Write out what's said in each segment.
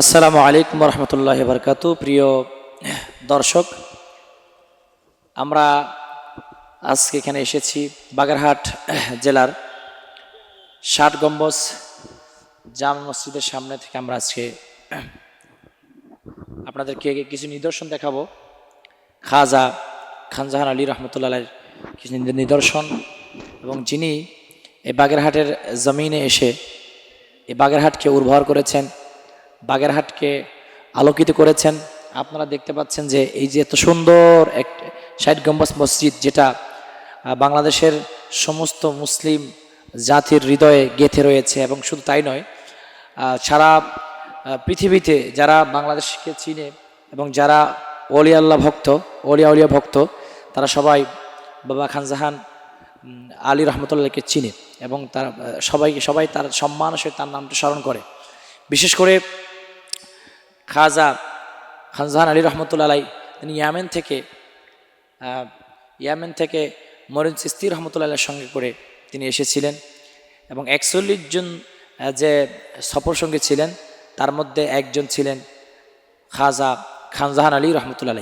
আসসালামু আলাইকুম রহমতুল্লাহ বরকাত প্রিয় দর্শক, আমরা আজকে এখানে এসেছি বাগেরহাট জেলার ষাট গম্বজ জাম মসজিদের সামনে থেকে আমরা আজকে আপনাদেরকে কিছু নিদর্শন দেখাবো। খাজা খানজাহান আলী রহমতুল্লাহ কিছু নিদর্শন এবং যিনি এই বাগেরহাটের জমিনে এসে এই বাগেরহাটকে উর্বর করেছেন বাগেরহাটকে আলোকিত করেছেন। আপনারা দেখতে পাচ্ছেন যে এই যে এত সুন্দর এক ষাট গম্বাস মসজিদ যেটা বাংলাদেশের সমস্ত মুসলিম জাতির হৃদয়ে গেঁথে রয়েছে এবং শুধু তাই নয় সারা পৃথিবীতে যারা বাংলাদেশকে চিনে এবং যারা অলি আল্লাহ ভক্ত অলিয়া উলিয়া ভক্ত, তারা সবাই বাবা খানজাহান আলী রহমতুল্লাহকে চিনে এবং তারা সবাই সবাই তার সম্মান সে তার নামটা স্মরণ করে। বিশেষ করে খাজা খানজাহান আলী রহমতুল্লাহ তিনি ইয়ামেন থেকে ইয়ামেন থেকে মরিন চিস্তি রহমতুল্লাহ সঙ্গে করে তিনি এসেছিলেন এবং একচল্লিশ জন যে সফর সঙ্গী ছিলেন, তার মধ্যে একজন ছিলেন খাজা খানজাহান আলী রহমতুল্লাহ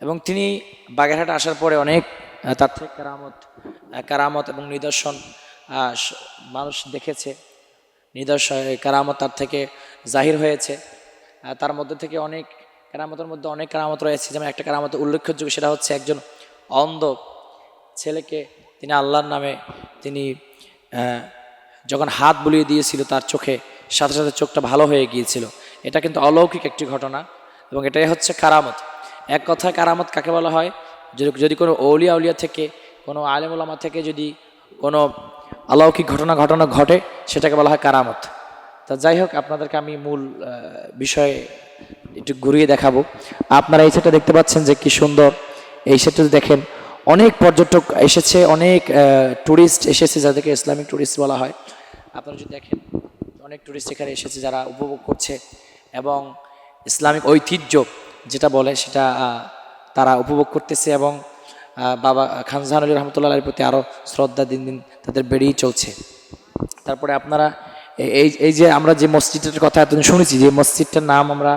এবং তিনি বাগেরহাট আসার পরে অনেক তার থেকে কারামত কারামত এবং নিদর্শন মানুষ দেখেছে। নিদর্শন কারামত তার থেকে জাহির হয়েছে। তার মধ্যে থেকে অনেক কারামতের মধ্যে অনেক কারামত রয়েছে। যেমন একটা কারামত উল্লেখযোগ্য সেটা হচ্ছে একজন অন্ধ ছেলেকে তিনি আল্লাহর নামে তিনি যখন হাত বুলিয়ে দিয়েছিল, তার চোখে সাথে সাথে চোখটা ভালো হয়ে গিয়েছিল। এটা কিন্তু অলৌকিক একটি ঘটনা এবং এটাই হচ্ছে কারামত। এক কথায় কারামত কাকে বলা হয়? যদি যদি কোনো অলিয়া উলিয়া থেকে, কোনো আলেমুলামা থেকে যদি কোনো অলৌকিক ঘটনা ঘটনা ঘটে, সেটাকে বলা হয় কারামত। তা যাই হোক, আপনাদেরকে আমি মূল বিষয়ে একটু ঘুরিয়ে দেখাবো। আপনারা এই সেটটা দেখতে পাচ্ছেন যে কি সুন্দর। এই সেটটা দেখেন, অনেক পর্যটক এসেছে, অনেক ট্যুরিস্ট এসেছে যাদেরকে ইসলামিক ট্যুরিস্ট বলা হয়। আপনারা যদি দেখেন, অনেক ট্যুরিস্ট এখানে এসেছে যারা উপভোগ করছে এবং ইসলামিক ঐতিহ্য যেটা বলে সেটা তারা উপভোগ করতেছে এবং বাবা খানজাহান আলী রহমতুল্লাহ প্রতি আরও শ্রদ্ধা দিন দিন তাদের বেড়েই চলছে। তারপরে আপনারা এই এই যে আমরা যে মসজিদটার কথা এতদিন শুনেছি যে মসজিদটার নাম আমরা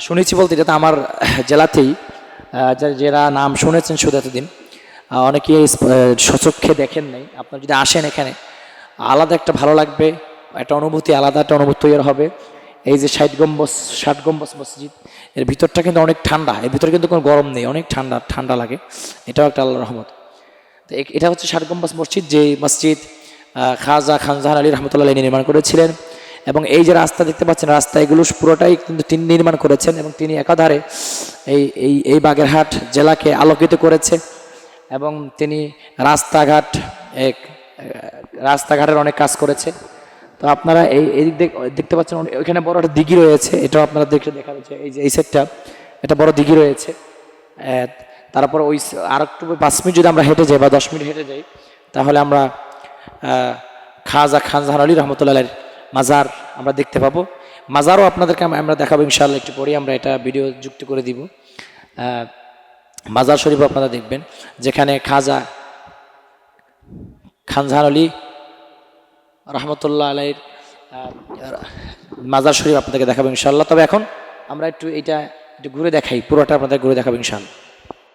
শুনেছি বলতে এটা তো আমার জেলাতেই যারা নাম শুনেছেন শুধু এতদিন আহ, অনেকেই সচক্ষে দেখেন নাই। আপনারা যদি আসেন এখানে আলাদা একটা ভালো লাগবে একটা অনুভূতি আলাদা একটা অনুভূতি তৈরি হবে। এই যে ষাট গম্বস ষাট গম্বস মসজিদ এর ভিতরটা কিন্তু অনেক ঠান্ডা। এর ভিতরে কিন্তু কোনো গরম নেই অনেক ঠান্ডা ঠান্ডা লাগে। এটাও একটা আল্লাহ রহমত। তো এটা হচ্ছে ষাট গম্বাস মসজিদ যে মসজিদ খাজা খানজাহান আলী রহমতুল্লাহ নির্মাণ করেছিলেন। এবং এই যে রাস্তা দেখতে পাচ্ছেন রাস্তা এগুলো পুরোটাই কিন্তু তিনি নির্মাণ করেছেন এবং তিনি একাধারে এই এই এই বাগেরহাট জেলাকে আলোকিত করেছে। এবং তিনি রাস্তাঘাট এক রাস্তাঘাটের অনেক কাজ করেছে। তো আপনারা এই এই দিক দেখ- দেখতে পাচ্ছেন, ওইখানে বড় একটা দিঘি রয়েছে। এটাও আপনারা দেখে দেখা যাচ্ছে, এই যে, এই সেটটা এটা বড় দিঘি রয়েছে। তারপর ওই আর একটু পাঁচ মিনিট যদি আমরা হেঁটে যাই বা দশ মিনিট হেঁটে যাই, তাহলে আমরা খাজা খানজাহান আলী রহমতুল্লাহ মাজার আমরা দেখতে পাবো। মাজারও আপনাদেরকে আমরা দেখাবো, ইনশাআল্লাহ একটু পরেই আমরা এটা ভিডিও যুক্ত করে দিব। মাজার শরীফ আপনারা দেখবেন, যেখানে খাজা খানজাহান আলী রহমতুল্লাহ আলাইর মাজার শরীফ আপনাদেরকে দেখাবো ইনশাআল্লাহ। তবে এখন আমরা একটু এটা একটু ঘুরে দেখাই, পুরোটা আপনাদের ঘুরে দেখাবো ইনশাআল্লাহ।